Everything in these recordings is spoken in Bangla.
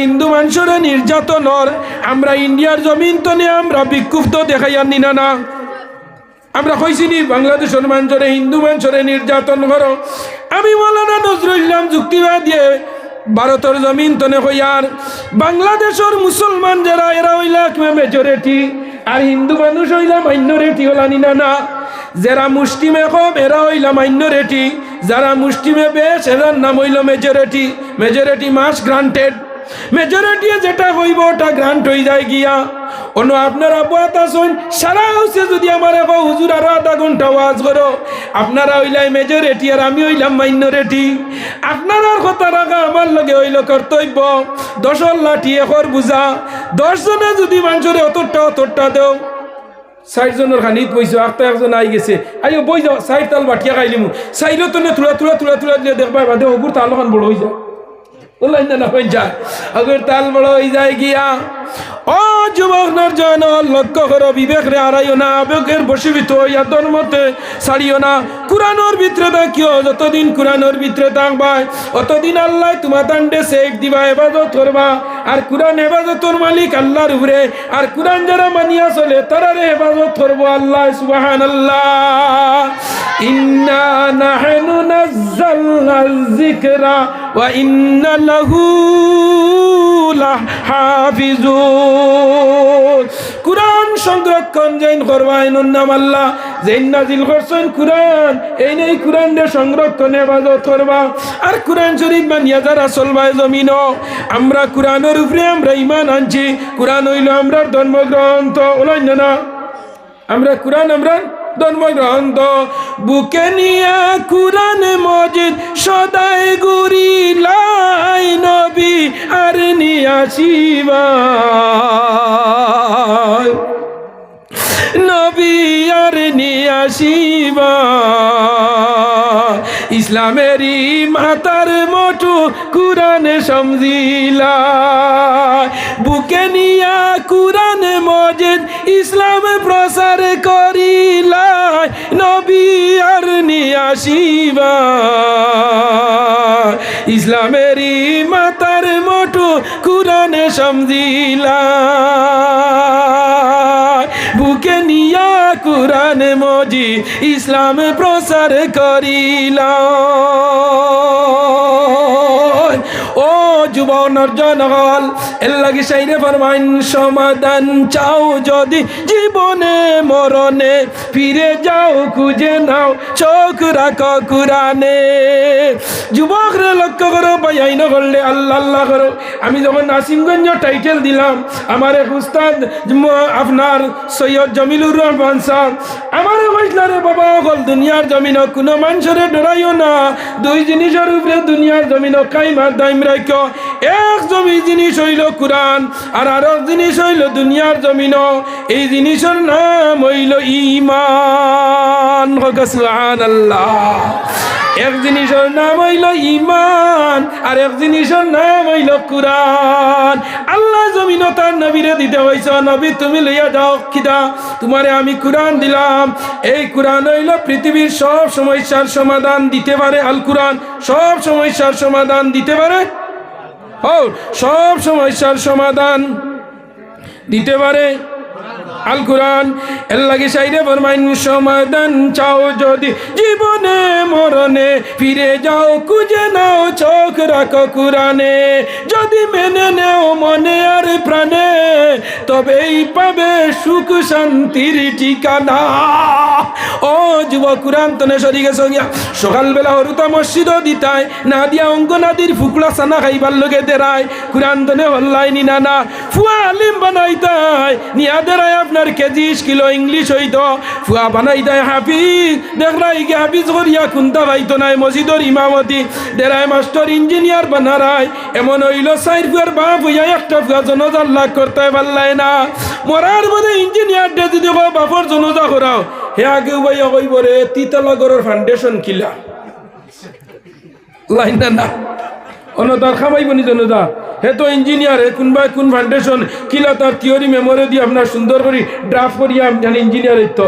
হিন্দু মানুষের নির্যাতনর, আমরা ইন্ডিয়ার জমিন তো নিয়ে আমরা বিক্ষুব্ধ দেখাইয়ার নিনা না আমরা কইছি নি, বাংলাদেশের মানুষরে, হিন্দু মানুষরে নির্যাতন করো। আমি মৌলানা নজরুল ইসলাম যুক্তিবাদ দিয়ে ভারতের জমিন তনে হইয়ার বাংলাদেশের মুসলমান যারা, এরা হইলা মেজরিটি আর হিন্দু মানুষ হইলা মাইনরিটি হলা নিনা না যারা মুষ্টিমে কম, এরা হইলা মাইনরিটি যারা মুষ্টিমে বেশ এরার নাম হইল majority majority mass granted majority যেটা হইব ওটা গ্রান্ট হয়ে যায় গিয়া। অন্য আপনারা বাত আসুন সারা হাউসে যদি আমার এখন হুজুর আরও আধা ঘণ্টা ওয়াজ করো। আপনারা হইলাই মেজরিটি আর আমি হইলাম মাইনরিটি আপনার কথা রাখা আমার লগে হইল কর্তব্য। দশর লাঠি এখর বুঝা দশ জনে যদি মানুষের অতটা অতটা দেও। ষাট জনের খানিত বইছো, আটটা একজন আই গেছে। আইও বই যাও ষাট তাল বাটিয়া খাইলিমু চাইলো তো তুলা তুলা তুলা তুলা দিলে দেখবা বাদে তাল খান বড় হয়ে যায়। বললেন না হয়ে যায় আগের তাল বড় হয়ে যায় গিয়া ও যুবক নর্জন লক্ষ্য করো বিবেক রে না আবেগের বসীভূত হইয়া ছাড়িও না। ভিতরে থাকিও যতদিন ভিতরে থাকবাই, অতদিন আল্লাহ তোমার দিবা আর মালিক আল্লাহর উপরে, আর যারা মানিয়া চলে, তারারে হেফাজত করব আল্লাহ সুবাহান আল্লাহ ইন্না নাহনু নাজ্জালনা যিকরা, ওয়া ইন্না লাহু লাহাফিজুন। কুরআন সংরক্ষণ জৈন করবাইন নাম আল্লাহ। জৈন নাজিল করছেন কুরআন, এই নেই কুরআন রে সংরক্ষণ, হেফাজত করবা। আর কুরআন শরীফ মানিয়া যারা চলবায় জমিন আমরা কুরআনের উপরে আমরা ইমান আনছি। কুরআন হইল আমরা ধর্মগ্রন্থ ওলাইন না? আমরা কুরআন আমরা ধর্মগ্রন্থ বুকে নিয়া কুরান মজিদ, সদাই গুরি লাই নবী, আর নিয়া শিবা নবী, আর নিয়া শিবা ইসলামেরই মাতার মোটু কুরআন সমজিলা বুকে নিয়া কুরআন মজিদ ইসলাম প্রসার করিলা নবী আর নিয়া শিবা ইসলামেরই মাতার মোটু কুরআন সমজিলা মজি ইসলাম প্রসার করিলা যুব নর্জন হল এর লাগি সাইরে ফরমাইন সমাধান চাও যদি জীবনে মরণে, ফিরে যাও, খুঁজে নাও, চোখ রাখো কুরানে যুবক রে লক্ষ্য করো বাই করলে আল্লাহ আল্লাহ করো। আমি যখন নাসিমগঞ্জ টাইটেল দিলাম, আমার এক উস্তাদ আপনার সৈয়দ জমিলুর রহমান সাহ আমার কইসলা রে বাবা অকল দুনিয়ার জমিন কোনো মানুষরে ডরাইও না। দুই জিনিসের উপরে দুনিয়ার জমিন কাইমার দাইম রাখ এক জমি জিনিস হইল কোরআন, আর আরও জিনিস হইল দুনিয়ার জমিন এই জিনিসের নাম হইল ইমান আল্লাহ এক জিনিসের নাম হইল ইমান আর এক জিনিসের নাম হইল কুরআন। আল্লাহ জমিন তার নবীরে দিতে হইছ নবী, তুমি লইয়া যাও খিদা তোমারে আমি কুরআন দিলাম। এই কুরআন হইল পৃথিবীর সব সমস্যার সমাধান দিতে পারে আল কুরআন। সব সমস্যার সমাধান দিতে পারে? ও সব সমস্যার সমাধান দিতে পারে। আল কোরআন। এর লাগে সাইরে ফরমাইন, সমাধান চাও যদি জীবনে, মরণে ফিরে যাও, খুঁজে নাও, চোখ রাখো কোরআনে। যদি মেনে নেও মনে আর প্রাণে, তবেই পাবে সুখ শান্তির ঠিকানা। ও যুব কোরআন তনে সরিগে সঙ্গিয়া সকালবেলা হরুতা মসজিদ দিতায়, না দিয়া অঙ্গনাদির ফুকলা সানা খাইবার লগে দেরায়। কোরআন তনে হল্লাই নি, না। ফুয়া আলিম বানাইতায় নিয়া দেরায় আপনার কেজিস কিলো ইংলিশ হইতো। ফুয়া বানাইতায় হাফিজ। দেখলাই কি হাফিজ করিয়া কুন্তা পাইতো নাই মসজিদর ইমামতি। দেরায় মাস্টার ইঞ্জিনিয়ার বানারায় এমন হইল সাইড ফুয়ার বাপ হইয়া একটা ফুয়া জনজার লাগ করতে পারলাই না। মরার মধ্যে ইঞ্জিনিয়ার ডে যদি বাপর জনজা করাও হে আগে ভাইয়া কইব রে তিতলা গরের ফাউন্ডেশন কিলা লাইন না। অন্য তার খামাইব নি জনতা হে তো ইঞ্জিনিয়ার হে কোনবা কোন ফাউন্ডেশন কিলা তার থিওরি মেমোরি দিয়ে আপনার সুন্দর করে ড্রাফট করিয়া জানি ইঞ্জিনিয়ার তো।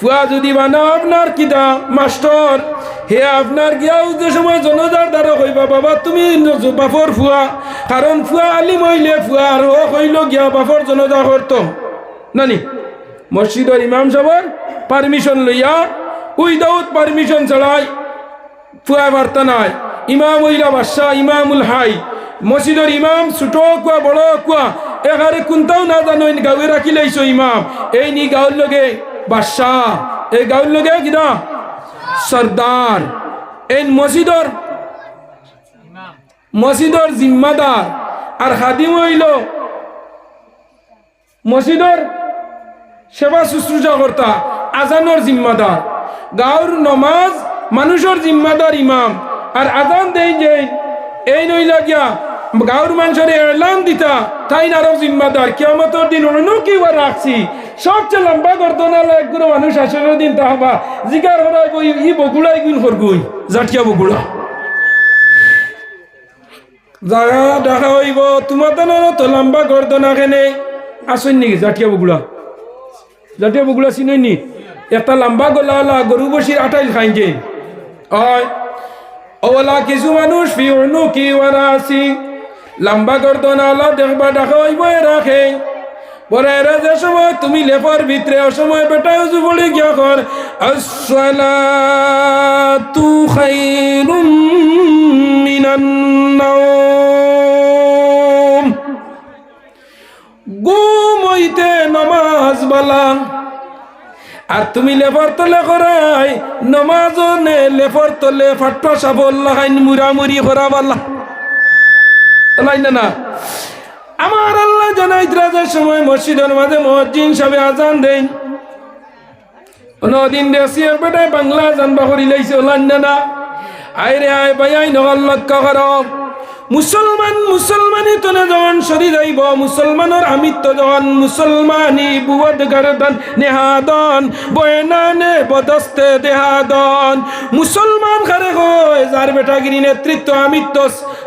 ফুয়া যদি বানাও আপনার কিতা মাস্টার, হে আপনার গিয়াও যে সময় জনতার দ্বারা কইবা বাবা, তুমি বাপর ফুয়া। কারণ ফুয়া আলিম হইলে ফুয়া আর ও কইল গিয়া বাপর জনতা করতো নানি, মসজিদের ইমাম সাহেবের পারমিশন লইয়া উইদাউট পারমিশন ছাড়াই ফুয়া বার্তা নাই। ইমাম হইলা বাদশাহ, ইমামুল হাই। মসজিদের ইমাম, ছোট কুয়া, বড় কুয়া এগারে কোনটাও না জানো গাঁৱে রাখি লাইছো ইমাম। এই নি গাঁৱৰ লগে বাদশাহ, এই গাঁৱৰ লগে কিনা? সর্দার এই মসজিদর মসজিদর জিম্মাদার আর হাদিম হইল মসজিদর সেবা শুশ্রূষা কর্তা আজানোর জিম্মাদার গাঁর নমাজ মানুষের জিম্মাদার ইমাম। আর আজান দেই যে এই নইলা গিয়া গাঁর মানুষের এলান দিতা, তাই আরও জিম্মাদার? কিয়ামতর দিন অন্য কি বার রাখছি। সবচেয়ে লম্বা গর্দনালা একগুলো মানুষ আসলে দিন তাহবা জিগার হরাই বই, ই বগুড়াই গুণ করগুই জাটিয়া বগুড়া। জাগা দেখা হইব তোমার তো লম্বা গর্দনা কেনে। আসেন নাকি জাটিয়া বগুড়া। জাতীয় বগুলা চিননি একটা লম্বা গলা গরু বসির আটাইল খাইছে। হয়। ওলা কিছু মানুষ ফিউনু কি ওয়ারাসি লম্বা গর্দনা আলা দেখবা দেখা হইব রাখে। পরে এরা যে সময় তুমি লেফার ভিতরে, ও সময় বেটা উজু বলি গিয়া কর আসসালাতু খাইরুম মিনান নাওম। গুম হইতে নমাজ বালা। আর তুমি লেফার তলে করাই নমাজ লেফার তলে ফাট্টা সাবল লাগাইন মুরামুরি করা বালা। তাই না না। আমার আল্লাহ জানাই রাজার সময় মসজিদের মাঝে মসজিদ সবে আজান দেন। নদিন দেশি বেটায় বাংলা আজান বাহরি লাইছে ওলান না আয় রে আয় ভাই আই নহল লক্ষ্য করম মুসলমান মুসলমানি তনে যখন সরি যাইব। মুসলমানের আমিত্ব যখন মুসলমানি বুয়দ গরদন, নেহাদন, বয়নানে বদস্তে দেহাদন। মুসলমান খারে হয় যার বেটাগিরি নেতৃত্ব আমিত্ব,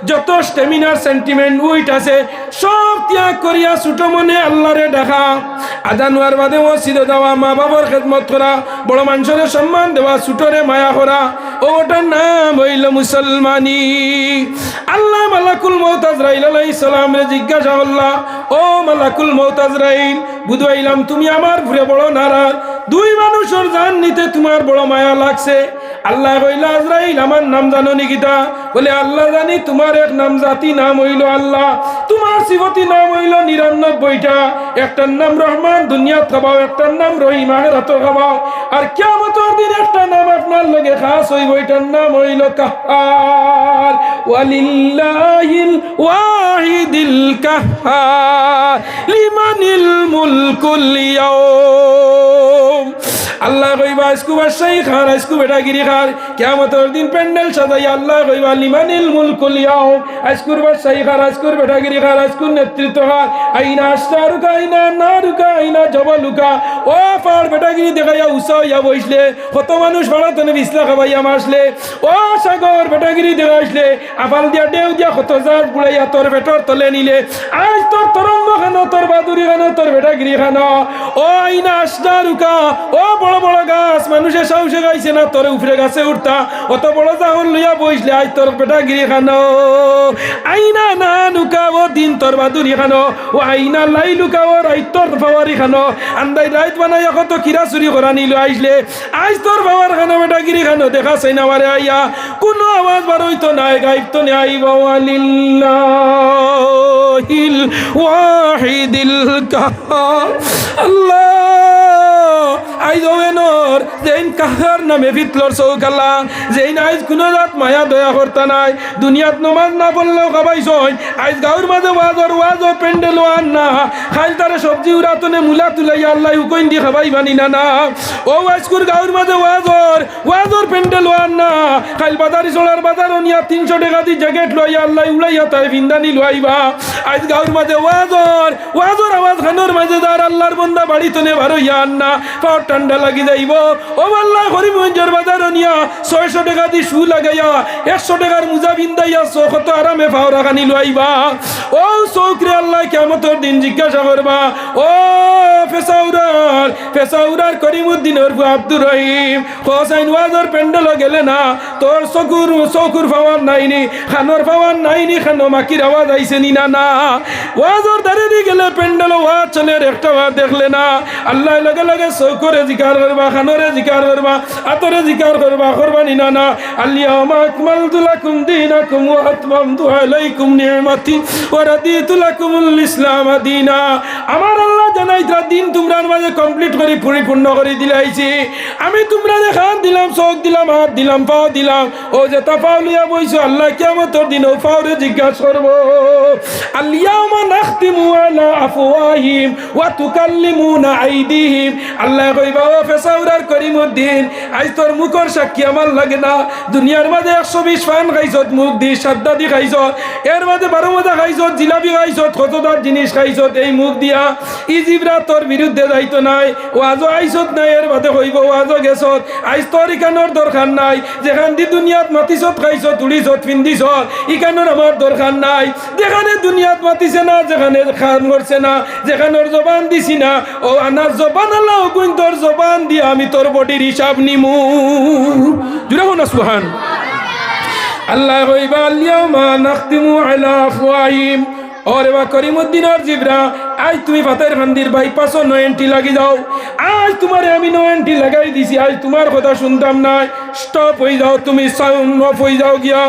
যত স্টেমিনার, সেন্টিমেন্ট, উইট আছে, সব ত্যাগ করিয়া ছোট মনে আল্লাহরে দেখা আজান হওয়ার বাদে মসজিদে যাওয়া মা বাবার খেদমত করা, বড় মানুষের সম্মান দেওয়া, ছোটরে মায়া করা। ওটার নাম হইল মুসলমানি। আল্লাহ মালাকুল মৌত আজরাইল আলাইহিস সালাম রে জিজ্ঞাসা আল্লাহ ও মালাকুল মৌত আজরাইল, বুঝাইলাম তুমি আমার ঘুরে বড় নারাজ। দুই মানুষের জান নিতে তোমার বড় মায়া লাগছে। আল্লাহ কইলা, আজরাইল, আমার নাম জানো নি গীতা বলে, আল্লাহ জানি, তোমার এক নাম জাতি নাম হইল আল্লাহ। তোমার সিবতি নাম হইল নিরানব্বইটা। একটার নাম রহমান, দুনিয়াত খাবাও, একটার নাম রহিম আহেরাত খাবাও। আর কিয়ামতের দিন আপনার লগে খাস ওই বইটার নাম হইল কাহার। ওয়ালিল্লাহিল ওয়াহিদিল কাহার। লিমানিল মুলকুল ইয়াউম। আল্লাহ কইবা আজকু বাদশাহী খান আজকু বেটাগিরি খান কিয়ামতের দিন প্যান্ডেল সাজাই আল্লাহ কইবা, লিমানিল মুলকুল ইয়াউম। আজকুর বাদশাহী খান আজকুর বেটাগিরি খান আজকুর নেতৃত্ব খান আইনা আস্তা রুকা আইনা না রুকা আইনা লুকা ও পার বেটাগিরি দেখাইয়া উৎসাহ ইয়া বইসলে, কত মানুষ ভাড়া তনে বিসলা খাবাইয়া মাসলে ও সাগর বেটাগিরি দেখা আপাল দিয়া ডেউ দিয়া কত জাত বুড়াইয়া তোর বেটর তলে নিলে। আজ তোর তরঙ্গ খানো তোর বাদুরি খানো তোর বেটাগিরি খানো ও রুকা, ও বড় বড় গাছ মানুষের সাহসে গাইছে না, তোর উপরে গাছে উঠতা। অত বড় জাহর লইয়া বইসলে আজ তোর বেটাগিরি খানো আইনা না লুকা ও দিন তোর বাদুরি খানো ও আইনা লাই লুকা ও রাইত তোর ফাওয়ারি খানো আন্দাই রাইত বানাইয়া কত কিরা চুরি করা নিল আইসলে। আজ তোর বাবার খানো বেটাগিরি খানো দেখা চাই না আইয়া। কোনো আওয়াজ বার হইতো নাই, গাইব তো নে আইবা লিল্লাহিল কাহার আল্লাহ আইজ ওয়েনর যেইন কাহার নামে ফিতলর চৌকাল্লা যেইন আইজ কোনো জাত মায়া দয়া করতা নাই। দুনিয়াত নমাজ না পড়লেও খাবাইছ আইজ গাঁর মাঝে ওয়াজর ওয়াজর পেন্ডেল ওয়ান না। খাইল তারে সবজি উড়াতনে মুলা তুলাই আল্লাহ উকইন দি খাবাই বানি না না। ও আজকুর গাঁর মাঝে ওয়াজর ওয়াজর পেন্ডেল ওয়ান না। খাইল বাজারি চলার বাজার অনিয়া তিনশো টাকা দি জ্যাকেট লইয়া আল্লাহ উড়াইয়া তাই ভিন্দানি লইবা আইজ গাঁর মাঝে ওয়াজর ওয়াজর আওয়াজ খানোর মাঝে যার আল্লাহর বন্দা বাড়ি তনে ভারো ইয়ান না। পাওয়ার ঠান্ডা লাগি যাইব। ও আল্লাহ হরিমঞ্জর বাজার নিয়া ছয়শো টাকা দি শু লাগাইয়া, একশো টাকার মুজা বিন্দাইয়া কত আরামে ফাওরা কানি লইবা। ও চৌকরে আল্লাহ কেমতর দিন জিজ্ঞাসা করবা, ও ফেসাউরার ফেসাউরার করিমুদ্দিনের বু আব্দুর রহিম। হোসাইন ওয়াজর প্যান্ডেলও গেলে না, তোর পাওয়ার নাইনি, খানোর পাওয়ার নাইনি, খানো মাকির আওয়াজ আইছে নি, না। না ওয়াজর গেলে ওয়াজ চলে একটা ওয়াজ দেখলে না। আল্লাহ লগে লগে চৌকরে জিকার করবা, খানোরে জিকার করবা, আতরে জিকার করবা না না। আল্লিয়ামা আকমালতু লাকুম দীনাকুম ওয়া আলাইকুম ওয়া রাদিতু লাকুমুল ইসলাম দীনা। আমার আল্লাহ জানাই দিন তোমরার মাঝে কমপ্লিট করে, পরিপূর্ণ করে দিলাইছি আমি তোমরা হাত দিলাম, চোখ দিলাম, হাত দিলাম পাও দিলাম। ও যে তা পাও লিয়া বইছো, আল্লাহ কিয়ামতের দিন ও পাওরে জিজ্ঞাসা করব। আলিয়ামা নাখতিমু আলা আফওয়াহিম ওয়া তুকাল্লিমুনা আইদিহিম। আল্লাহ কইবা ও ফেসাউরার করিমউদ্দিন আজ তোর মুখর সাক্ষী আমার লাগে না। দুনিয়ার মাঝে একশো বিশ ফান খাইছত মুখ দি সাদ্দা দি খাইছত এর মাঝে বারো মজা খাইছত জিলাপি খাইছত কতদার জিনিস খাইছত এই মুখ দিয়া। ই জিবরা তোর বিরুদ্ধে যাইতো নাই ও আজও আইছত নাই, এর বাদে হইব ও আজও গেছত। আইস তোর ইকানোর দরকার নাই, যেখান দি দুনিয়াত মাতিছত, খাইছত উড়িছত পিন্দিছত ইকানোর আমার দরকার নাই। যেখানে দুনিয়াত মাতিছে না, যেখানে খান করছে না, যেখানোর জবান দিছি না, ও আনার জবান আল্লাহ গুণ তোর জবান দিয়ে আমি তোর বডির হিসাব নিমু। জুড়ে না সুহান আল্লাহ কইবা আলিয়ামা নাখতিমু আলা আফওয়াহিম। ওরে বা করিমউদ্দিনের জিবরা আজ তুমি ফাতের খান্দির বাইপাসও নয়নটি লাগি যাও। আজ তোমারে আমি নয়নটি লাগাই দিছি, আজ তোমার কথা শুনতাম না। স্টপ হয়ে যাও তুমি সাউন্ড অফ হয়ে যাও গিয়া।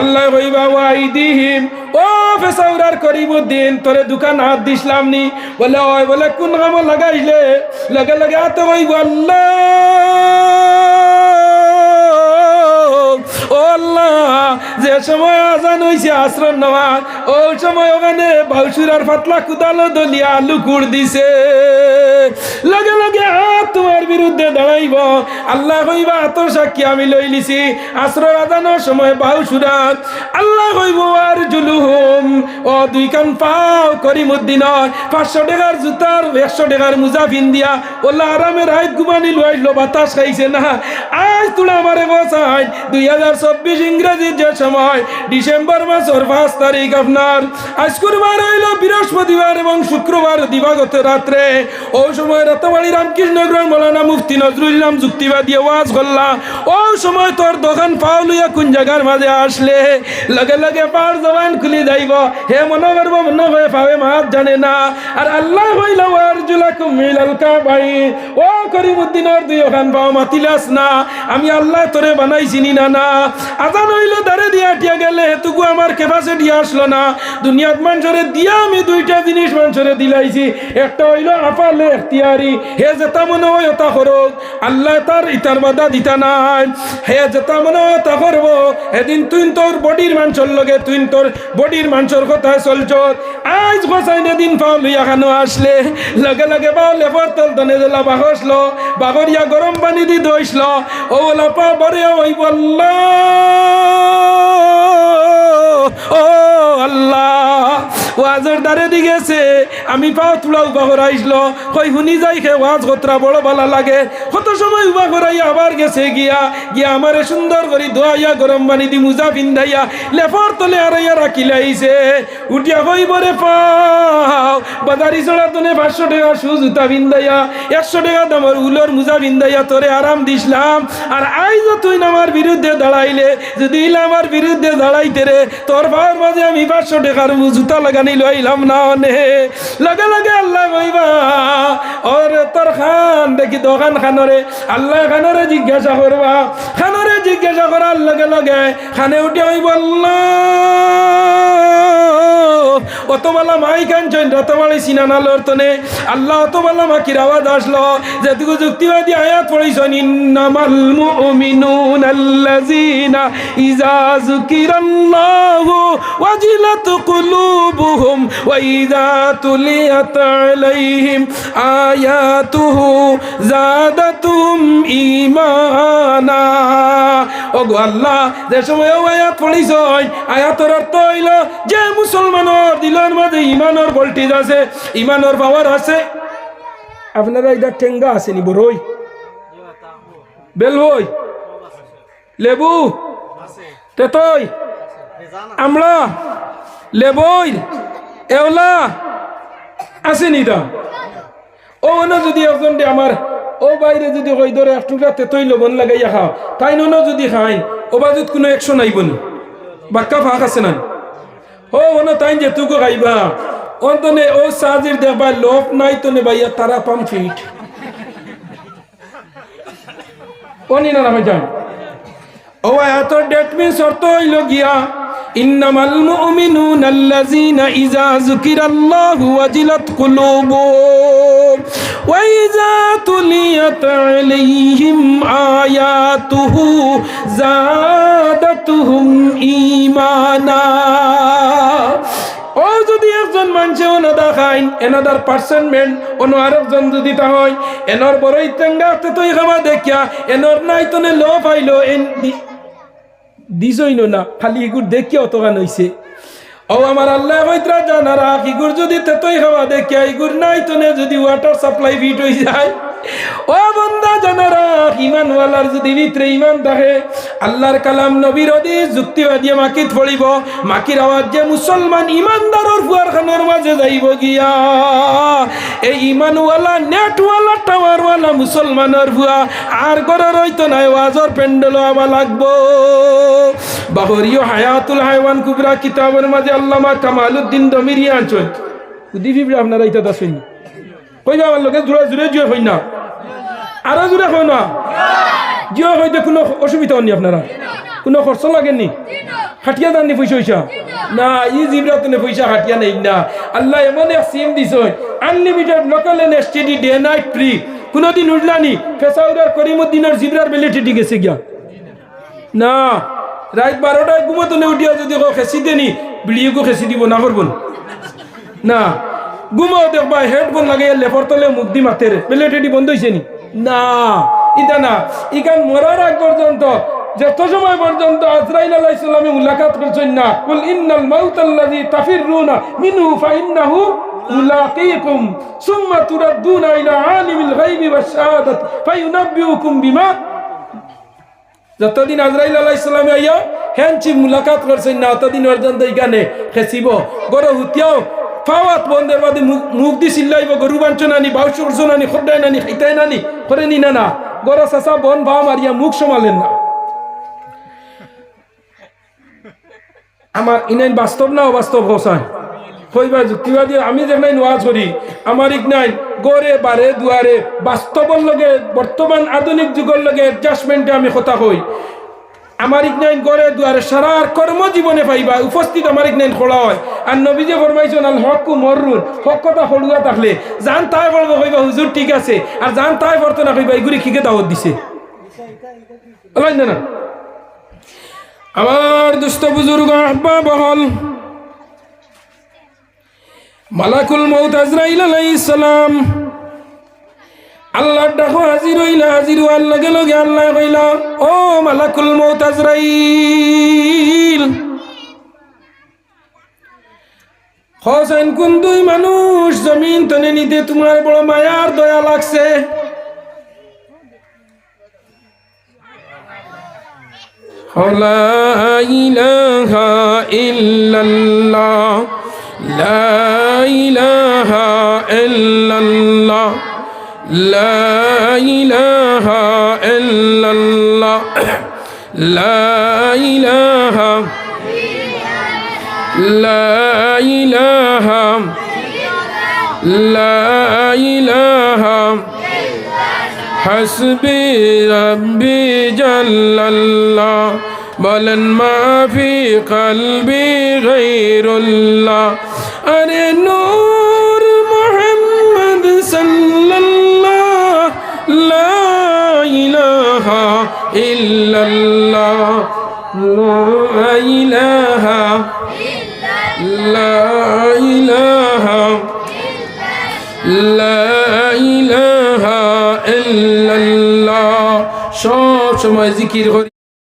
আল্লাহ কইবা, ওয়াইদিহিম, ও ফেসাউরার করিমউদ্দিন তোরে দোকান হাত দিসলাম নি। বলে ওই বলে, কোন কাম লাগাইলে? লগে লগে আত কইব, আল্লাহ, ও আল্লাহ, যে সময় আজান হইছে, আশ্রম নামাজ ওই সময় ওখানে বাউসুরার পাতলা কুদালো দলিয়া আলু কুড় দিছে। লগে লগে হাত তোমার বিরুদ্ধে দাঁড়াইব। আল্লাহ কইবা আতর সাক্ষী আমি লই লিছি আশ্রয় আজানোর সময় বাউসুরার আল্লাহ কইব আর জুলুহুম ও দুই কান পাও করিমুদ্দিন পাঁচশো টাকার জুতার একশো টাকার মুজা দিয়া, ওলা আরামের হাইত ঘুমানি লইলো, বাতাস খাইছে না। আজ তুলা মারে বসাই, দুই হাজার চব্বিশ ইংরেজির যে সময়, ডিসেম্বর মাসের পাঁচ তারিখ আপনার আজ কুরবার হইল বৃহস্পতিবার এবং শুক্রবার দিবাগত রাত্রে। ওই সময় রতবাড়ি রামকৃষ্ণ গ্রহণ মৌলানা মুফতি নজরুল ইসলাম যুক্তিবাদী ওয়াজ করলা ওই সময় তোর দোকান পাও লইয়া কোন জায়গার মাঝে আসলে? লগে লগে পার জবান খুলি যাইব। হে মনে করব মনে হয়ে পাবে মাত জানে না। আর আল্লাহ হইল আর জুলাকুম মিলাল কাবাই। ও করিমউদ্দিনের দুই ওখান পাও মাতিলাস না। আমি আল্লাহ তোরে বানাইছিনি না না। আজান হইল দারে দিয়া টিয়া গেলে তুকু আমার ক্যাপাসিটি আসলো না। দুনিয়াত মানুষরে আমি দুইটা জিনিস মানুষরে দিলাইছি। একটা হইল আপালে হে যেটা মনে হয় ওটা আল্লাহ তার ইতার বাধা দিতা নাই। হে যেটা মনে হয় করব। এদিন তুই তোর বডির লগে, তুই তোর বডির চলছ। আজ পাও খানো আসলে? লগে লগে পাও লেপর তল দনে দিলা বাহসলো বাগরিয়া গরম পানি দি দইসল ও বলা পা বরে ওই বল্লা ও আল্লাহ ওয়াজের আমি তুলা কই যাই ওয়াজ বড় লাগে। কত সময় উবা আবার গেছে গিয়া। গিয়া আমারে সুন্দর করে ধোয়াইয়া গরম পানি দি মুজা পিন্ধাইয়া, লেফর তলে আড়াইয়া রাখিলাইছে উঠিয়া কই বরে পাও, বাজারি চড়া তনে পাঁচশো টাকা জুতা একশো টাকা দামের উলোর মুজা তোরে আরাম দিছিলাম আর আইজ তুই আমার বিরুদ্ধে দাঁড়াইলে, যদি আমার বিরুদ্ধে দাঁড়াইতে রে, তোর ভাইয়ের মাঝে আমি পাঁচশো টাকার জুতা লাগানি লইলাম না অনে লগে লগে আল্লাহ কইবা ওর তোর খান, দেখি দোকান খানরে। আল্লাহ খানরে জিজ্ঞাসা করবা। খানরে জিজ্ঞাসা করার লগে লগে খানে উঠে আল্লাহ। অতমালা মাই কাঞ্চন, রতমালি সিনানালোর তনে আল্লাহ অতমালা মাকির আওয়াজ আসলো, যেটুকু যুক্তিবাদী আয়াত পড়িছন ইন্নামাল মুমিনুন আল্লাযিনা ইযা যুকিরাল্লাহু ওয়াজিলাত কুলুবুহুম ওয়া ইযা তুলিয়াত আলাইহিম আয়াতুহু জাদাতুহুম ঈমানা। ওগো আল্লাহ, যে সময় আয়াত পড়িছ আয়াতর অর্থ হইল, যে মুসলমানের দিলের মাঝে ইমানের ভোল্টেজ আছে ইমানের পাওয়ার আছে। আপনারা এটা টেঙ্গা আসেনি বড়ই বেলবই। লেবু। তেতই। আমলা লেবই। এওলা। আছে নি দা ও অন্য যদি একজন আমার ও বাইরে যদি কই ধরে এক টুকরা তেতই লবণ লাগাইয়া খাও তাই নন যদি খাই বাজুত কোনো একশো নাইব নি। বাক্কা ফাঁক আছে না? ও অন্য তাই যেটুকু খাইবা অন্তনে ও সাজির দেখবা লোভ নাই তো নে ভাইয়া, তারা পাম ফিট। অনি না না যান। ও এত ডেট মিন শর্ত হইল গিয়া। ইন্নামাল মুমিনুন আল্লাযীনা ইযা যুকিরাল্লাহু ওয়াজিলাত কুলুবুহুম ওয়া ইযা তুলিয়াত আলাইহিম আয়াতুহু জাদাতুহুম ঈমানা। ও যদি একজন মানুষে অনাদা খাইন, এনাদার পার্সেন্টমেন্ট, অন্য আরেকজন যদি তা হয়, এনর বড় ইত্যঙ্গা তুই খাওয়া দেখিয়া, এনর নাই তনে লো পাইলো এন দিছই না, খালি ইগুর দেখি অতগান হইছে। ও আমার আল্লাহ হইতরা জানারা ইগুর যদি তেতই খাওয়া দেখিয়া ইগুর নাই তো যদি ওয়াটার সাপ্লাই ফিট হয়ে যায়। ও বন্দা জানারা, ইমানওয়ালার যদি ভিতরে ইমান থাকে, আল্লাহর কালাম নবীর অদি যুক্তিবাদী মাকিত পড়িব, মাকির আওয়াজ যে মুসলমান ইমানদারর ফুয়ার খানোর মাঝে যাইব গিয়া। এই ইমানওয়ালা, নেটওয়ালা, টাওয়ারওয়ালা, মুসলমানের ভুয়া, আর ঘরের হইতো নাই ওয়াজর প্যান্ডেল আবার লাগবো। বাহরিও হায়াতুল হায়ওয়ান কুবরা কিতাবের মাঝে আল্লামা কামালউদ্দিন দমিরি আনছেন ফিবরে আপনারা ইটা দাসেন কইবা আমার লোকে জোরে জোরে জিও হই না। আরও জোরে হয় না। জিও হইতে কোনো অসুবিধা হননি আপনারা? কোনো খরচ লাগেননি? হাটিয়া দাননি পয়সা হইসা না, ই জিবরা তুমি পয়সা হাটিয়া নেই না। আল্লাহ এমন এক সিম দিছ unlimited local and STD day night free কোনোদিন উঠলানি ফেসাউরার করিমুদ্দিনের জিবরার টিটি গেছে গিয়া। না, রাত বারোটায় ঘুমতো নে উঠিয়া যদি খেসি দেনি বিড়িয়েকো খেসি দিব না করবন না, ঘুমাও দেখবা হেডফোন লাগাইয়া লেফর তলে মুখ দি মাতের বেলে টেটি বন্ধ হয়েছে নি। না ইটা না। ইখান মরার আগ পর্যন্ত যত সময় পর্যন্ত আজরাইল আলাইহিস সালামে মুলাকাত করছেন না। কুল ইন্নাল মাউত আল্লাযী তাফিরুনা মিনহু ফাইন্নাহু মুলাকীকুম, সুম্মা তুরাদ্দুনা ইলা আলিমিল গায়বি ওয়াশ শাহাদাতি ফায়ুনাব্বিউকুম বিমা। যতদিন আজরাইল আলাহ ইসলামে আইয়া হ্যানচি মুলাকাত করছেন না অতদিন পর্যন্ত এখানে খেসিব। গরু হুতিয়াও ফাওয়াত বন্ধের বাদে মুখ মুখ দি চিল্লাইব গরু বাঞ্চ নানি বাউশ করছ নানি খড্ডাই নানি খাইতাই নানি করে নি না। না গরু চাচা, বন ভাও মারিয়া, মুখ সমালেন না। আমার ইনাইন বাস্তব না অবাস্তব হোসান কইবা যুক্তিবাদী, আমি যেখানে ওয়াজ করি আমার ইগনাইন গড়ে বারে দুয়ারে বাস্তবর লগে বর্তমান আধুনিক যুগের লগে অ্যাডজাস্টমেন্টে আমি কথা কই। আমার ইগনাইন গড়ে দুয়ারে সারার কর্মজীবনে পাইবা, উপস্থিত আমার ইগনাইন খোলা হয়। আর নবী যে ফরমাইছেন, আল হকু মররুন হক কথা হলুয়া থাকলে। জান তাই বলব কইবা, হুজুর, ঠিক আছে। আর জান তাই বর্তনা না কইবা, এগুলি খিকে দাওয়াত দিছে? না না। আমার দুষ্ট বুজুর্গ আব্বা বহল মালাকুল মৌত আজরাইল আলাইহিস সালাম। আল্লাহর ডাকো, হাজির হইলা, হাজির হওয়ার লগে লগে আল্লাহ কইলা, ও মালাকুল মৌত আজরাইল, হোসেন কোন দুই মানুষ জমিন তনে নিতে তোমার বড় মায়ার দয়া লাগছে? লা ইলাহা ইল্লাল্লাহ, লা ইলাহা ইল্লাল্লাহ। لا إله إلا الله. لا إله. لا إله. لا إله. حسبي ربي جل الله. بل ما في قلبي غير الله. أرنو ইলাহা لا إله ইলাহা লা لا إله إلا الله সব সময় জিকির করি।